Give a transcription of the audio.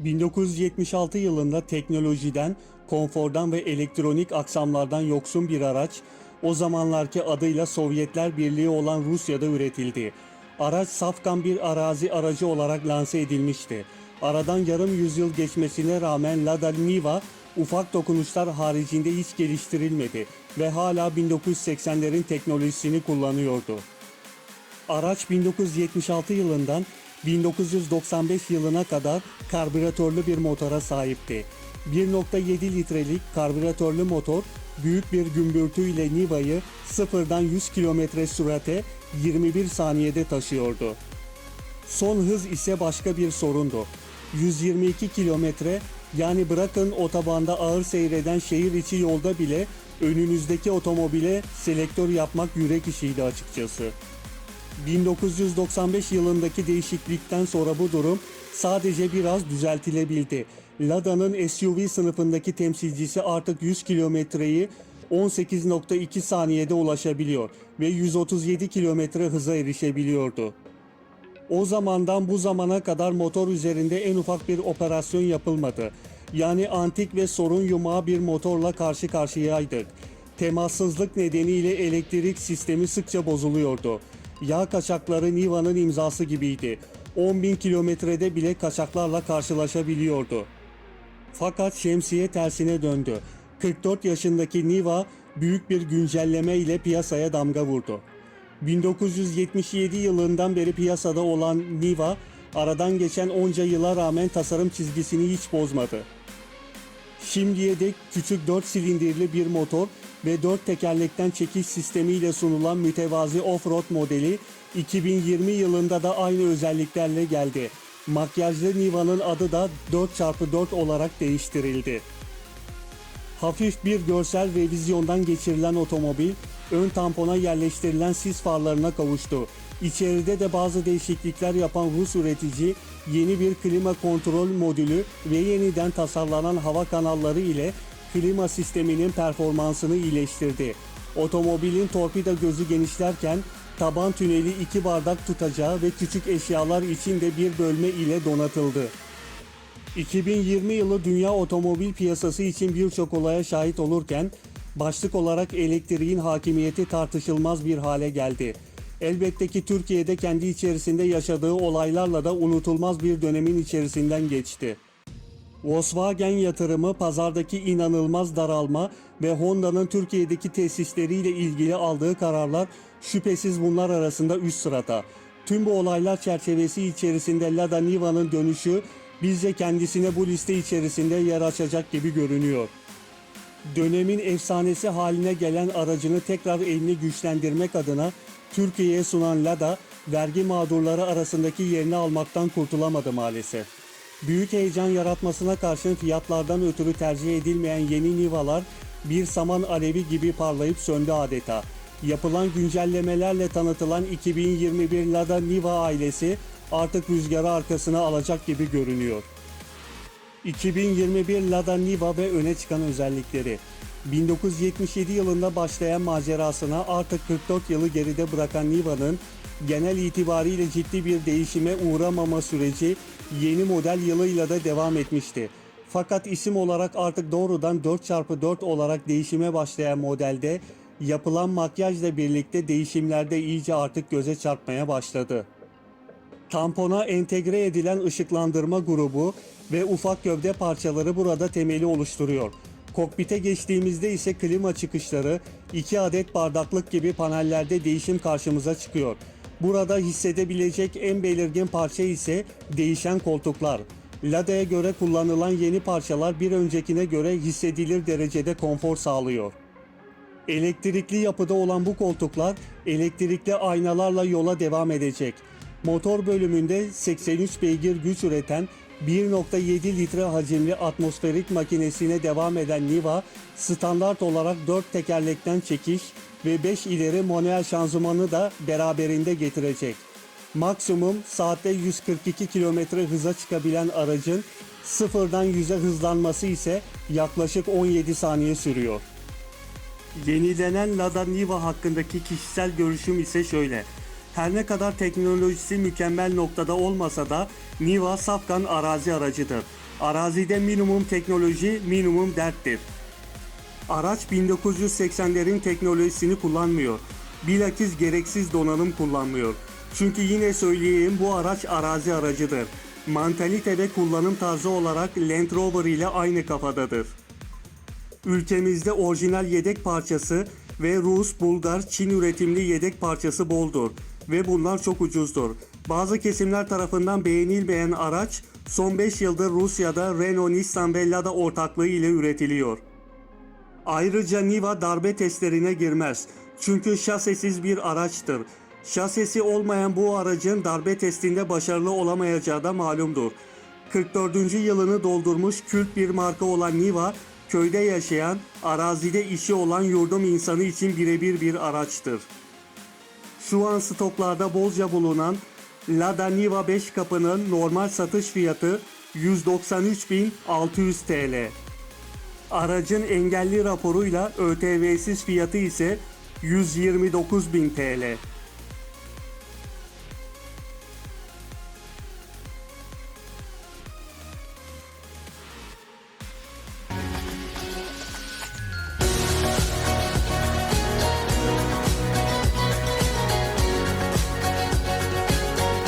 1976 yılında teknolojiden, konfordan ve elektronik aksamlardan yoksun bir araç, o zamanlarki adıyla Sovyetler Birliği olan Rusya'da üretildi. Araç safkan bir arazi aracı olarak lanse edilmişti. Aradan yarım yüzyıl geçmesine rağmen Lada Niva ufak dokunuşlar haricinde hiç geliştirilmedi ve hala 1980'lerin teknolojisini kullanıyordu. Araç 1976 yılından 1995 yılına kadar karbüratörlü bir motora sahipti. 1.7 litrelik karbüratörlü motor büyük bir gümbürtüyle Niva'yı sıfırdan 100 km sürate 21 saniyede taşıyordu. Son hız ise başka bir sorundu. 122 kilometre yani bırakın otobanda ağır seyreden şehir içi yolda bile önünüzdeki otomobile selektör yapmak yürek işiydi açıkçası. 1995 yılındaki değişiklikten sonra bu durum sadece biraz düzeltilebildi. Lada'nın SUV sınıfındaki temsilcisi artık 100 kilometreyi 18.2 saniyede ulaşabiliyor ve 137 kilometre hıza erişebiliyordu. O zamandan bu zamana kadar motor üzerinde en ufak bir operasyon yapılmadı. Yani antik ve sorun yumağı bir motorla karşı karşıyaydık. Temassızlık nedeniyle elektrik sistemi sıkça bozuluyordu. Yağ kaçakları Niva'nın imzası gibiydi. 10.000 kilometrede bile kaçaklarla karşılaşabiliyordu. Fakat şemsiye tersine döndü. 44 yaşındaki Niva büyük bir güncelleme ile piyasaya damga vurdu. 1977 yılından beri piyasada olan Niva, aradan geçen onca yıla rağmen tasarım çizgisini hiç bozmadı. Şimdiye dek küçük 4 silindirli bir motor ve 4 tekerlekten çekiş sistemiyle sunulan mütevazi off-road modeli 2020 yılında da aynı özelliklerle geldi. Makyajlı Niva'nın adı da 4x4 olarak değiştirildi. Hafif bir görsel revizyondan geçirilen otomobil, ön tampona yerleştirilen sis farlarına kavuştu. İçeride de bazı değişiklikler yapan Rus üretici, yeni bir klima kontrol modülü ve yeniden tasarlanan hava kanalları ile klima sisteminin performansını iyileştirdi. Otomobilin torpida gözü genişlerken taban tüneli iki bardak tutacağı ve küçük eşyalar için de bir bölme ile donatıldı. 2020 yılı dünya otomobil piyasası için birçok olaya şahit olurken başlık olarak elektriğin hakimiyeti tartışılmaz bir hale geldi. Elbette ki Türkiye'de kendi içerisinde yaşadığı olaylarla da unutulmaz bir dönemin içerisinden geçti. Volkswagen yatırımı, pazardaki inanılmaz daralma ve Honda'nın Türkiye'deki tesisleriyle ilgili aldığı kararlar şüphesiz bunlar arasında üst sırada. Tüm bu olaylar çerçevesi içerisinde Lada Niva'nın dönüşü bizce kendisine bu liste içerisinde yer açacak gibi görünüyor. Dönemin efsanesi haline gelen aracını tekrar elini güçlendirmek adına Türkiye'ye sunan Lada, vergi mağdurları arasındaki yerini almaktan kurtulamadı maalesef. Büyük heyecan yaratmasına karşın fiyatlardan ötürü tercih edilmeyen yeni Niva'lar bir saman alevi gibi parlayıp söndü adeta. Yapılan güncellemelerle tanıtılan 2021 Lada Niva ailesi artık rüzgarı arkasına alacak gibi görünüyor. 2021 Lada Niva ve öne çıkan özellikleri. 1977 yılında başlayan macerasına artık 44 yılı geride bırakan Niva'nın genel itibariyle ciddi bir değişime uğramama süreci yeni model yılıyla da devam etmişti. Fakat isim olarak artık doğrudan 4x4 olarak değişime başlayan modelde yapılan makyajla birlikte değişimlerde iyice artık göze çarpmaya başladı. Tampona entegre edilen ışıklandırma grubu ve ufak gövde parçaları burada temeli oluşturuyor. Kokpite geçtiğimizde ise klima çıkışları, 2 adet bardaklık gibi panellerde değişim karşımıza çıkıyor. Burada hissedebilecek en belirgin parça ise değişen koltuklar. Lada'ya göre kullanılan yeni parçalar bir öncekine göre hissedilir derecede konfor sağlıyor. Elektrikli yapıda olan bu koltuklar elektrikli aynalarla yola devam edecek. Motor bölümünde 83 beygir güç üreten 1.7 litre hacimli atmosferik makinesine devam eden Niva, standart olarak 4 tekerlekten çekiş ve 5 ileri manuel şanzımanı da beraberinde getirecek. Maksimum saatte 142 km hıza çıkabilen aracın sıfırdan 100'e hızlanması ise yaklaşık 17 saniye sürüyor. Yenilenen Lada Niva hakkındaki kişisel görüşüm ise şöyle. Her ne kadar teknolojisi mükemmel noktada olmasa da Niva safkan arazi aracıdır. Arazide minimum teknoloji, minimum derttir. Araç 1980'lerin teknolojisini kullanmıyor. Bilakis gereksiz donanım kullanmıyor. Çünkü yine söyleyeyim bu araç arazi aracıdır. Mantalite ve kullanım tarzı olarak Land Rover ile aynı kafadadır. Ülkemizde orijinal yedek parçası ve Rus, Bulgar, Çin üretimli yedek parçası boldur ve bunlar çok ucuzdur. Bazı kesimler tarafından beğenilmeyen araç son 5 yıldır Rusya'da Renault, Nissan ve Lada ortaklığı ile üretiliyor. Ayrıca Niva darbe testlerine girmez. Çünkü şasesiz bir araçtır. Şasesi olmayan bu aracın darbe testinde başarılı olamayacağı da malumdur. 44. yılını doldurmuş kült bir marka olan Niva, köyde yaşayan, arazide işi olan yurdum insanı için birebir bir araçtır. Şu an stoklarda bolca bulunan Lada Niva 5 kapının normal satış fiyatı 193.600 TL. Aracın engelli raporuyla ÖTV'siz fiyatı ise 129.000 TL.